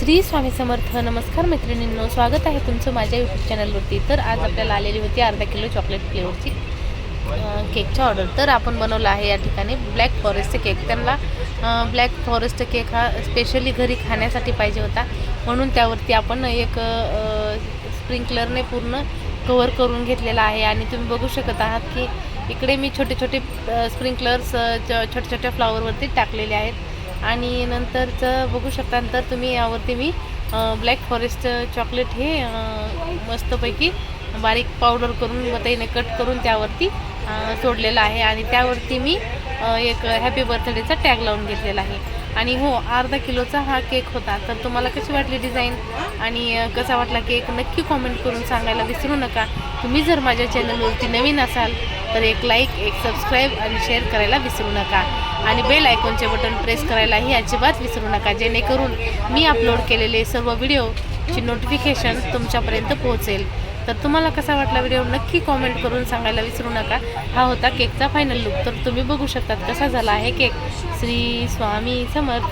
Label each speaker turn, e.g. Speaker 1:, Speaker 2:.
Speaker 1: श्री स्वामी समर्थ नमस्कार मैत्रिणींनो. स्वागत आहे तुमचं माझ्या यूट्यूब चॅनलवरती तर आज आपल्याला आलेली होती अर्धा किलो चॉकलेट फ्लेवरची केकचा केकची ऑर्डर तर आपण बनवलं आहे या ठिकाणी ब्लॅक फॉरेस्ट केक त्यांना ब्लॅक फॉरेस्ट केक हा स्पेशली घरी खाण्यासाठी पाहिजे होता. म्हणून त्यावरती आपण एक स्प्रिंकलरने पूर्ण कवर करून घेतलेला आहे. आणि तुम्ही बघू शकत आहात की इकडे मी छोटे छोटे स्प्रिंकलर्स छोट्या छोट्या फ्लावरवरती टाकलेले आहेत. आणि नंतरचं बघू शकता नंतर तुम्ही यावरती मी ब्लॅक फॉरेस्ट चॉकलेट हे मस्तपैकी बारीक पावडर करून मताईने कट करून त्यावरती सोडलेलं आहे. आणि त्यावरती मी एक हॅपी बर्थडेचा टॅग लावून घेतलेला आहे. आणि हो अर्धा किलोचा हा केक होता. तर तुम्हाला कशी वाटली डिझाईन आणि कसा वाटला केक नक्की कॉमेंट करून सांगायला विसरू नका. तुम्ही जर माझ्या चॅनलवरती नवीन असाल तर एक लाईक एक सबस्क्राईब आणि शेअर करायला विसरू नका. आणि बेल आयकॉनचे बटन प्रेस करायलाही अजिबात विसरू नका. जेणेकरून मी अपलोड केलेले सर्व व्हिडिओची नोटिफिकेशन तुमच्यापर्यंत पोहोचेल. तर तुम्हाला कसा वाटला व्हिडिओ नक्की कॉमेंट करून सांगायला विसरू नका. हा होता केकचा फायनल लुक तर तुम्ही बघू शकतात कसा झाला आहे केक श्री स्वामी समर्थ.